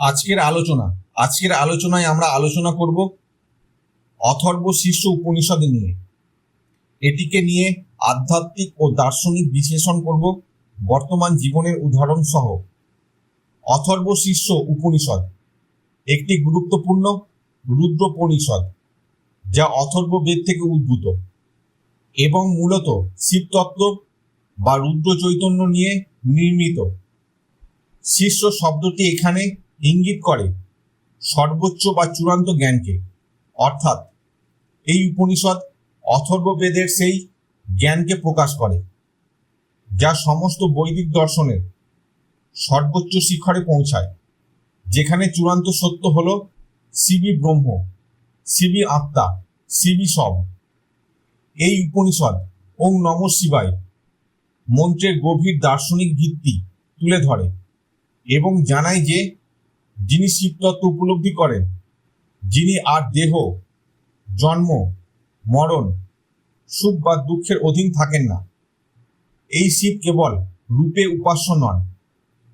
আজকের আলোচনা, আজকের আলোচনায় আমরা আলোচনা করব অথর্ব শীর্ষ উপনিষদ নিয়ে। এটিকে নিয়ে আধ্যাত্মিক ও দার্শনিক বিশ্লেষণ করব বর্তমান জীবনের উদাহরণ সহ। অথর্ব শীর্ষ উপনিষদ, একটি গুরুত্বপূর্ণ রুদ্রোপনিষদ, যা অথর্ব বেদ থেকে উদ্ভূত এবং মূলত শিবতত্ত্ব বা রুদ্র চৈতন্য নিয়ে নির্মিত। শীর্ষ শব্দটি এখানে ইঙ্গিত করে সর্বোচ্চ বা চূড়ান্ত জ্ঞানকে। অর্থাৎ এই উপনিষদ অথর্ব বেদের সেই জ্ঞানকে প্রকাশ করে, যা সমস্ত বৈদিক দর্শনের সর্বোচ্চ শিখরে পৌঁছায়, যেখানে চূড়ান্ত সত্য হল শিবি ব্রহ্ম, শিবি আত্মা, শিবি সব। এই উপনিষদ ওম নম শিবায় মন্ত্রের গভীর দার্শনিক ভিত্তি তুলে ধরে এবং জানায় যে যিনি শিবতত্ত্ব উপলব্ধি করেন, যিনি আর দেহ, জন্ম, মরণ, সুখ বা দুঃখের অধীন থাকেন না। এই শিব কেবল রূপে উপাস্য নন,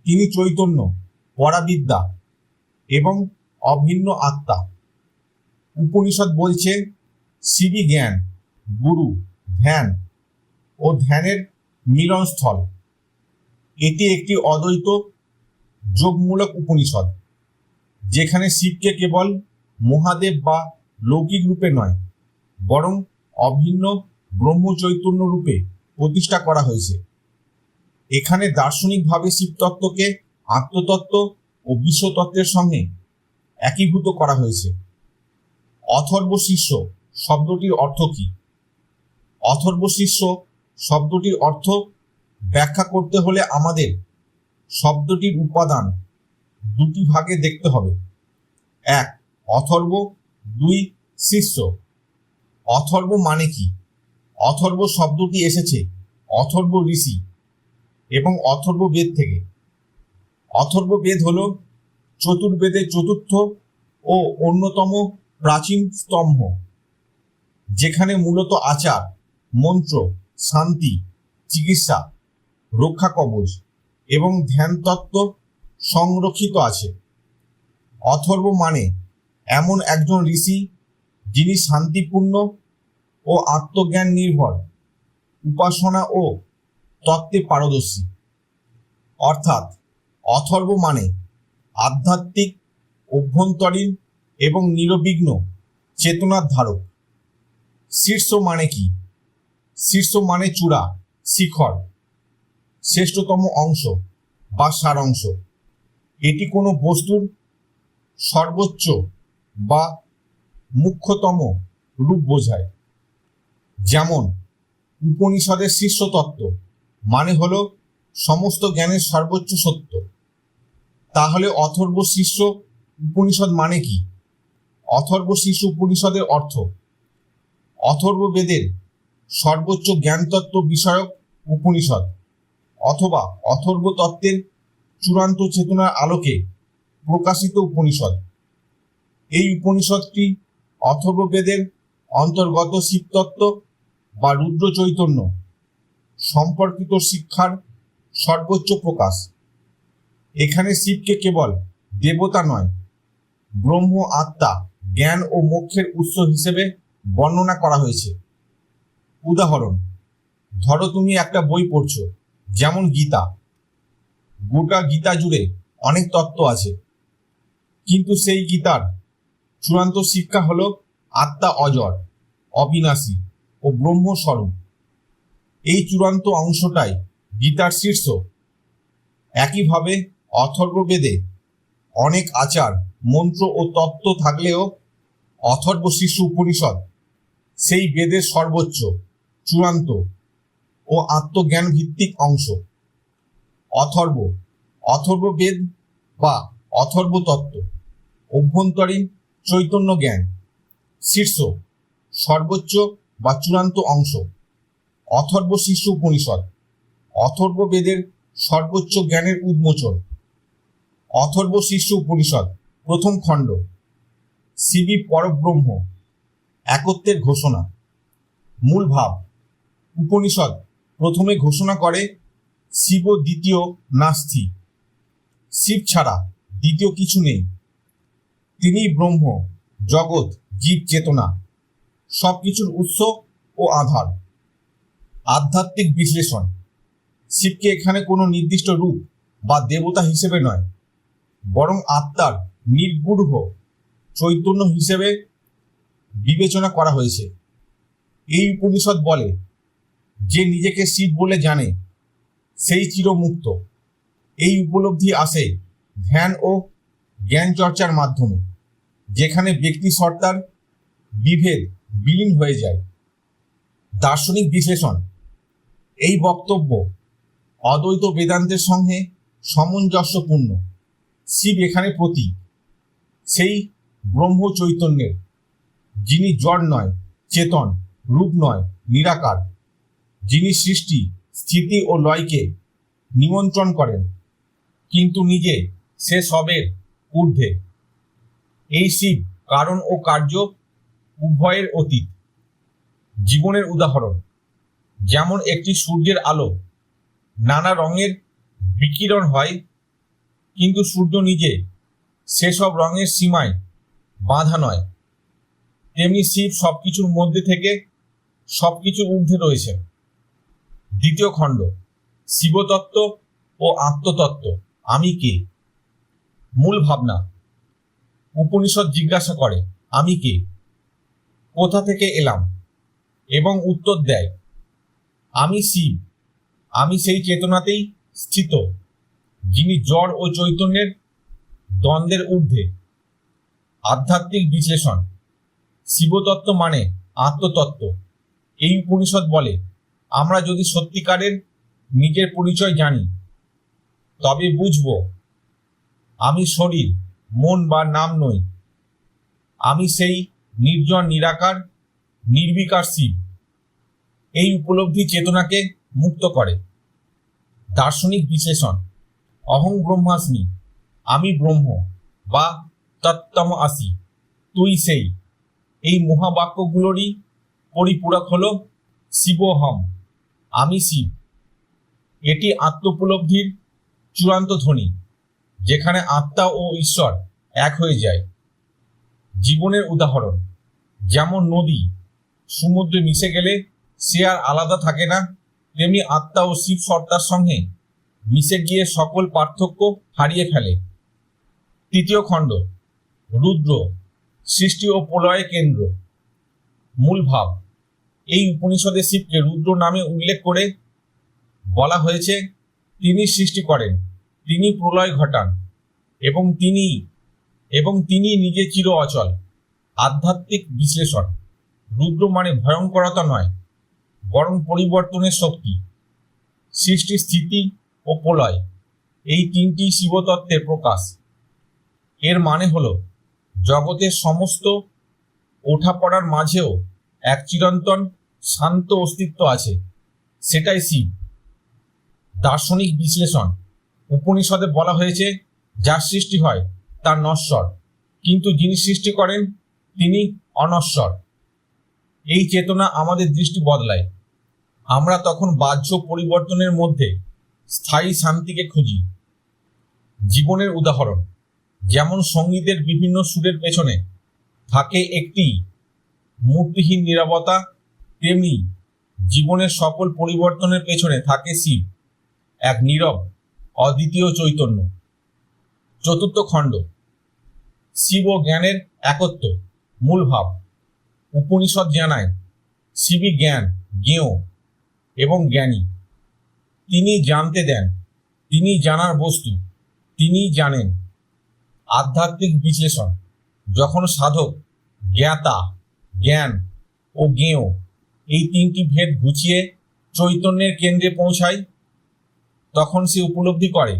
তিনি চৈতন্য, পরাবিদ্যা এবং অভিন্ন আত্মা। উপনিষদ বলছে, শিবই জ্ঞান, গুরু, ধ্যান ও ধ্যানের মিলনস্থল। এটি একটি অদ্বৈত যোগমূলক উপনিষদ। যেখানে শিবকে কেবল মহাদেব বা লৌকিক রূপে নয়, বরং অভিন্ন ব্রহ্ম চৈতন্য রূপে প্রতিষ্ঠা করা হয়েছে। এখানে দার্শনিকভাবে শিবতত্ত্বকে আত্মতত্ত্ব ও বিশ্বতত্ত্বের সঙ্গে একীভূত করা হয়েছে। অথর্ব শিষ্য শব্দটির অর্থ কি? অথর্ব শিষ্য শব্দটির অর্থ ব্যাখ্যা করতে হলে আমাদের শব্দটির উপাদান দুটি ভাগে দেখতে হবে। এক, অথর্ব, দুই, শিষ্য। অথর্ব মানে কি? অথর্ব শব্দটি এসেছে অথর্ব ঋষি এবং অথর্ব বেদ থেকে। অথর্ব বেদ হল চতুর্বেদের চতুর্থ ও অন্যতম প্রাচীন স্তম্ভ, যেখানে মূলত আচার, মন্ত্র, শান্তি, চিকিৎসা, রক্ষা কবচ এবং ধ্যান তত্ত্ব সংরক্ষিত আছে। অথর্ব মানে এমন একজন ঋষি যিনি শান্তিপূর্ণ ও আত্মজ্ঞান নির্ভর, উপাসনা ও তত্ত্বে পারদর্শী। অর্থাৎ অথর্ব মানে আধ্যাত্মিক, অভ্যন্তরীণ এবং নিরবিঘ্ন চেতনার ধারক। শীর্ষ মানে কি? শীর্ষ মানে চূড়া, শিখর, শ্রেষ্ঠতম অংশ বা সারাংশ। এটি কোনো বস্তুর সর্বোচ্চ বা মুখ্যতম রূপ বোঝায়। যেমন উপনিষদের শীর্ষ তত্ত্ব মানে হল সমস্ত জ্ঞানের সর্বোচ্চ সত্য। তাহলে অথর্ব শীর্ষ উপনিষদ মানে কি? অথর্ব শীর্ষ উপনিষদের অর্থ অথর্ব বেদের সর্বোচ্চ জ্ঞানতত্ত্ব বিষয়ক উপনিষদ অথবা অথর্ব তত্ত্বের চূড়ান্ত চেতনার আলোকে প্রকাশিত উপনিষদ। এই উপনিষদটি অথর্ব বেদের অন্তর্গত শিবতত্ত্ব বা রুদ্র চৈতন্য সম্পর্কিত শিক্ষার সর্বোচ্চ প্রকাশ। এখানে শিবকে কেবল দেবতা নয়, ব্রহ্ম, আত্মা, জ্ঞান ও মোক্ষের উৎস হিসেবে বর্ণনা করা হয়েছে। উদাহরণ, ধরো তুমি একটা বই পড়ছো, যেমন গীতা। গোটা গীতা জুড়ে অনেক তত্ত্ব আছে। কিন্তু সেই গীতার চূড়ান্ত শিক্ষা হল আত্মা অজর, অবিনাশী ও ব্রহ্মস্বরূপ। এই চূড়ান্ত অংশটাই গীতার শীর্ষ। একইভাবে অথর্ববেদে অনেক আচার, মন্ত্র ও তত্ত্ব থাকলেও অথর্ব শীর্ষ উপনিষদ সেই বেদের সর্বোচ্চ, চূড়ান্ত ও আত্মজ্ঞান ভিত্তিক অংশ। অথর্ব অথর্ব বেদ বা অথর্ব তত্ত্ব অভ্যন্তরীণ চৈতন্য জ্ঞান, শীর্ষ, সর্বোচ্চ বা চূড়ান্ত অংশ, অথর্ব শীর্ষ উপনিষদ অথর্ব বেদের সর্বোচ্চ জ্ঞানের উন্মোচন, অথর্ব শীর্ষ উপনিষদ, প্রথম খণ্ড, শিবি পরব্রহ্ম, একত্বের ঘোষণা, মূল ভাব, উপনিষদ প্রথমে ঘোষণা করে শিব দ্বিতীয় নাস্তি। শিব ছাড়া দ্বিতীয় কিছু নেই। তিনি ব্রহ্ম, জগৎ, জীব, চেতনা সব কিছুর উৎস ও আধার। আধ্যাত্মিক বিশ্লেষণ। শিবকে এখানে কোনো নির্দিষ্ট রূপ বা দেবতা হিসেবে নয়, বরং আত্মার নির্গুঢ় চৈতন্য হিসেবে বিবেচনা করা হয়েছে। এই উপনিষদ বলে, যে নিজেকে শিব বলে জানে সেই চিরমুক্ত। এই উপলব্ধি আসে ধ্যান ও জ্ঞান চর্চার মাধ্যমে, যেখানে ব্যক্তি সত্তার বিভেদ বিলীন হয়ে যায়। দার্শনিক বিশ্লেষণ, এই বক্তব্য অদ্বৈত বেদান্তের সঙ্গে সামঞ্জস্যপূর্ণ। শিব এখানে প্রতীক, সেই ব্রহ্ম চৈতন্যের, যিনি জড় নয়, চেতন, রূপ নয়, নিরাকার, যিনি সৃষ্টি স্থিতি ও লয়কে নিমন্ত্রণ করেন, কিন্তু নিজে সে সবের ঊর্ধ্বে। এই শিব কারণ ও কার্য উভয়ের অতীত। জীবনের উদাহরণ, যেমন একটি সূর্যের আলো নানা রঙের বিকিরণ হয়, কিন্তু সূর্য নিজে সেসব রঙের সীমায় বাঁধা নয়। তেমনি শিব সবকিছুর মধ্যে থেকে সবকিছুর ঊর্ধ্বে রয়েছে দ্বিতীয় খণ্ড, শিবতত্ত্ব ও আত্মতত্ত্ব। আমি কে? মূল ভাবনা। উপনিষদ জিজ্ঞাসা করে, আমি কে? কোথা থেকে এলাম? এবং উত্তর দেয়, আমি শিব। আমি সেই চেতনাতেই স্থিত, যিনি জড় ও চৈতন্যের দ্বন্দ্বের ঊর্ধ্বে। আধ্যাত্মিক বিশ্লেষণ, শিবতত্ত্ব মানে আত্মতত্ত্ব। এই উপনিষদ বলে আমরা যদি সত্যিকারের নিজের পরিচয় জানি, তবে বুঝব আমি শরীর, মন বা নাম নই। আমি সেই নির্জন, নিরাকার নির্বিকার শিব এই উপলব্ধি চেতনাকে মুক্ত করে। দার্শনিক বিশ্লেষণ। অহং ব্রহ্মাস্মি। আমি ব্রহ্ম বা তত্তম আসি তুই সেই। এই মহাবাক্যগুলোরই পরিপূরক হল শিবহম। আমি শিব। এটি আত্মোপলব্ধির চূড়ান্ত ধ্বনি, যেখানে আত্মা ও ঈশ্বর এক হয়ে যায়। জীবনের উদাহরণ, যেমন নদী, সমুদ্রে মিশে গেলে সে আর আলাদা থাকে না, তেমনি আত্মা ও শিব সত্তার সঙ্গে মিশে গিয়ে সকল পার্থক্য হারিয়ে ফেলে। তৃতীয় খণ্ড, রুদ্র, সৃষ্টি ও প্রলয়ের কেন্দ্র, মূল ভাব। এই উপনিষদে শিবকে রুদ্র নামে উল্লেখ করে বলা হয়েছে, তিনি সৃষ্টি করেন, তিনি প্রলয় ঘটান, এবং তিনি এবং তিনি নিজে চির অচল, আধ্যাত্মিক বিশ্লেষণ। রুদ্র মানে ভয়ঙ্করতা নয়, বরং পরিবর্তনের শক্তি, সৃষ্টি স্থিতি ও প্রলয়, এই তিনটি শিবতত্ত্বের প্রকাশ। এর মানে হলো, জগতের সমস্ত ওঠাপড়ার মাঝেও এক চিরন্তন শান্ত অস্তিত্ব আছে। সেটাই শিব দার্শনিক বিশ্লেষণ। উপনিষদে বলা হয়েছে যার সৃষ্টি হয় তার নশ্বর। কিন্তু যিনি সৃষ্টি করেন, তিনি অনশ্বর। এই চেতনা আমাদের দৃষ্টি বদলায়। আমরা তখন বাহ্য পরিবর্তনের মধ্যে স্থায়ী শান্তিকে খুঁজি। জীবনের উদাহরণ, যেমন সঙ্গীতের বিভিন্ন সুরের পেছনে থাকে একটি মূর্তিহীন নিরাপত্তা তেমনি জীবনের সকল পরিবর্তনের পেছনে থাকে শিব, এক নীরব, অদ্বিতীয় চৈতন্য। চতুর্থ খণ্ড, শিব ও জ্ঞানের একত্ব, মূল ভাব। উপনিষদ জানায়, শিবই জ্ঞান, জ্ঞেয় এবং জ্ঞানী। তিনি জানতে দেন, তিনি জানার বস্তু, তিনি জানেন। আধ্যাত্মিক বিশ্লেষণ, যখন সাধক, জ্ঞাতা জ্ঞান ও জ্ঞেয়। এই তিনটি ভেদ ঘুচিয়ে চৈতন্যের কেন্দ্রে পৌঁছায়। তখন সে উপলব্ধি করে,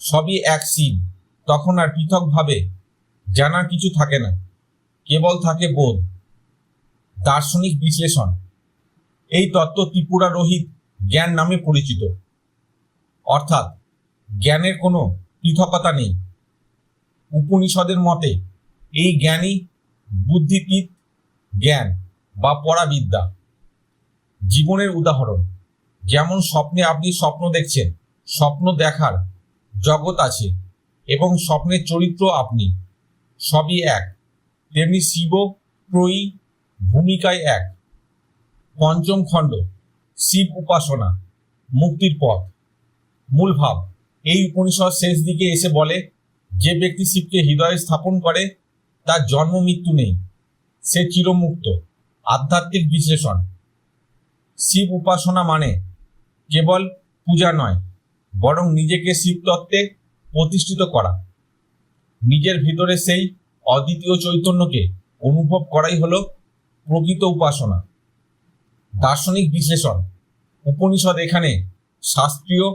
সবই এক শিব তখন আর পৃথকভাবে জানার কিছু থাকে না, কেবল থাকে বোধ। দার্শনিক বিশ্লেষণ, এই তত্ত্ব ত্রিপুরা রহিত জ্ঞান নামে পরিচিত। অর্থাৎ জ্ঞানের কোনো পৃথকতা নেই। উপনিষদের মতে এই জ্ঞানই বুদ্ধিতীত জ্ঞান বা পরাবিদ্যা। জীবনের উদাহরণ, যেমন স্বপ্নে আপনি স্বপ্ন দেখছেন, স্বপ্ন দেখার জগৎ আছে এবং স্বপ্নের চরিত্র আপনি, সবই এক। তেমনি শিব প্রয়ী ভূমিকায় এক। পঞ্চম খণ্ড, শিব উপাসনা, মুক্তির পথ। মূল ভাব, এই উপনিষদ শেষ দিকে এসে বলে, যে ব্যক্তি শিবকে হৃদয়ে স্থাপন করে, তার জন্ম মৃত্যু নেই। সে চিরমুক্ত। আধ্যাত্মিক বিশ্লেষণ। শিব উপাসনা মানে কেবল পূজা নয়, বরং নিজেকে শিব তত্ত্বে প্রতিষ্ঠিত করা। নিজের ভিতরে সেই অদ্বিতীয় চৈতন্যকে অনুভব করাই হলো প্রকৃত উপাসনা। দার্শনিক বিশ্লেষণ। উপনিষদ এখানে শাস্ত্রীয়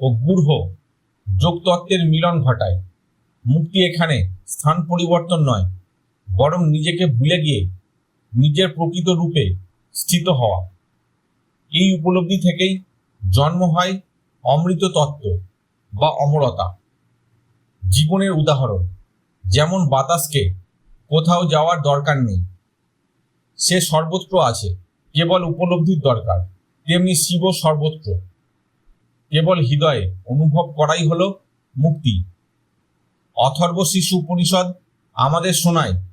ও গূঢ় যোগতত্ত্বের মিলন ঘটায়। মুক্তি এখানে স্থান পরিবর্তন নয় বরং নিজেকে ভুলে গিয়ে নিজের প্রকৃত রূপে স্থিত হওয়া। এই উপলব্ধি থেকেই জন্ম হয় অমৃত তত্ত্ব বা অমরতা। জীবনের উদাহরণ, যেমন বাতাসকে কোথাও যাওয়ার দরকার নেই, সে সর্বত্র আছে, কেবল উপলব্ধির দরকার, তেমনি শিব সর্বত্র। কেবল হৃদয়ে অনুভব করাই হলো মুক্তি। অথর্ব শিশু উপনিষদ আমাদের শোনায়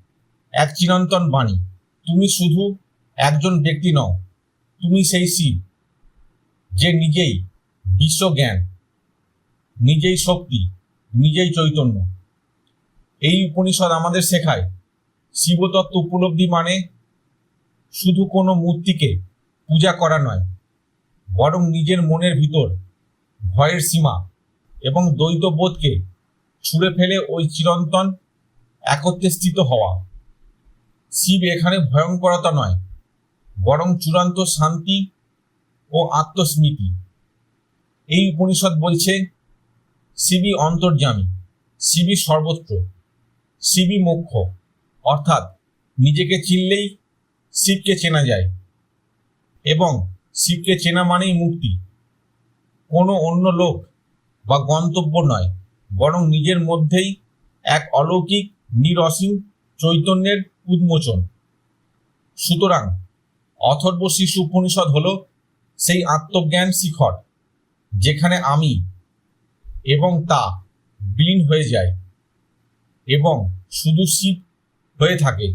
এক চিরন্তন বাণী। তুমি শুধু একজন ব্যক্তি নও, তুমি সেই শিব, যে নিজেই বিশ্বজ্ঞান, নিজেই শক্তি, নিজেই চৈতন্য। এই উপনিষদ আমাদের শেখায়, শিবতত্ত্ব উপলব্ধি মানে শুধু কোনো মূর্তিকে পূজা করা নয়, বরং নিজের মনের ভিতর ভয়ের সীমা এবং দ্বৈতবোধকে ছুঁড়ে ফেলে ওই চিরন্তন একত্রে স্থিত হওয়া। শিব এখানে ভয়ঙ্করতা নয়, বরং চূড়ান্ত শান্তি ও আত্মস্মৃতি। এই উপনিষদ বলছে, শিবই অন্তর্যামী, শিবই সর্বত্র, শিবই মোক্ষ, অর্থাৎ নিজেকে চিনলেই শিবকে চেনা যায়, এবং শিবকে চেনা মানেই মুক্তি। কোনো অন্য লোক বা গন্তব্য নয়, বরং নিজের মধ্যেই এক অলৌকিক, নিরসীম চৈতন্যের উন্মোচন। সুতরাং অথর্ব শিশু উপনিষদ হল সেই আত্মজ্ঞান শিখর, যেখানে আমি এবং তা বিলীন হয়ে যায় এবং শুধু শিব হয়ে থাকে,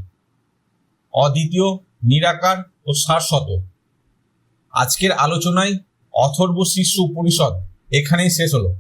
অদ্বিতীয়, নিরাকার ও শাশ্বত আজকের আলোচনায় অথর্ব শিষ্য উপনিষদ এখানেই শেষ হলো।